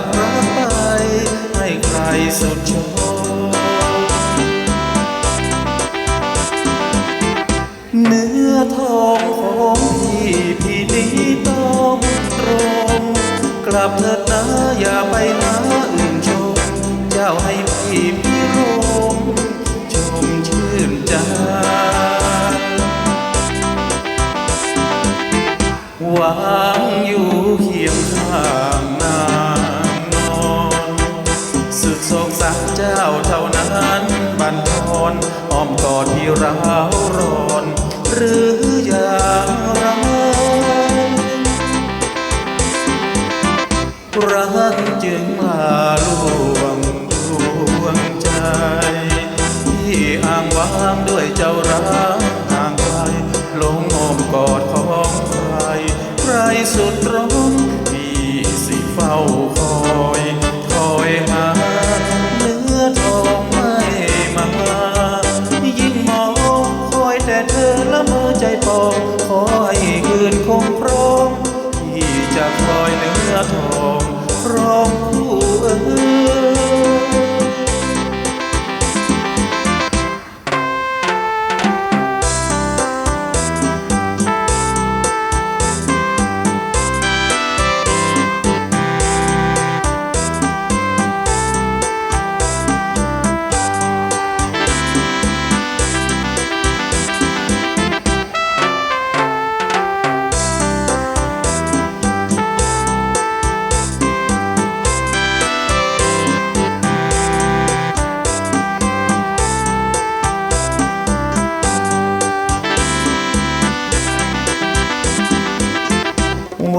ากรัไป ให้ใครสุดชมเนื้อทองของพี่พี่นี้ต้องตรง กลับเถิดนะอย่าไปหาอื่นชม เจ้าให้พี่พี่รมชมชื่นใจวางอยู่เคียงข้าง สุดโศกสักเจ้าเท่านั้นบันทอนอ้อมกอดที่ร้าวร้อน หรืออย่างไรรักจึงมาลวงดวงใจ ที่อ้างว้างด้วยเจ้ารักห่างไกลลงอ้อมกอดของใครใครสุดตรงพี่สิเฝ้า อ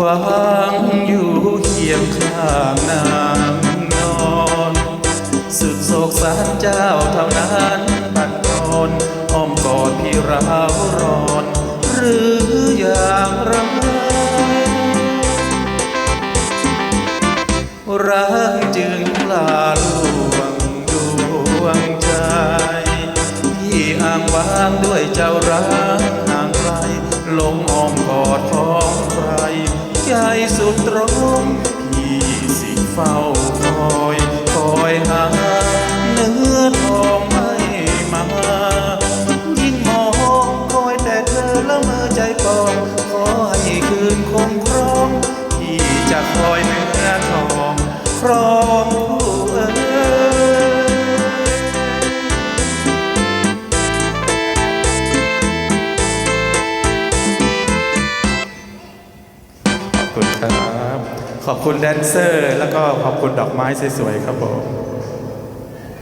วางอยู่เคียงข้างนางนอน สุดโศกสารเจ้าเท่านั้นบัดนอนอ้อมกอดพี่ราวร้อน หรืออย่างไรรักจึงลาลวงดวงใจที่อ้างว้างด้วยเจ้ารักห่างไกลลงอ้อมกอดของ ตรงพี่สิเฝ้าคอยคอยหาเนื้อทองไม่มา ยิ่งมองคอยแต่เธอละเมอใจปองขอให้คืนคงครองที่จะคอยเนื้อทองครอง ครับ ขอบคุณแดนเซอร์ แล้วก็ขอบคุณดอกไม้สวยๆครับผม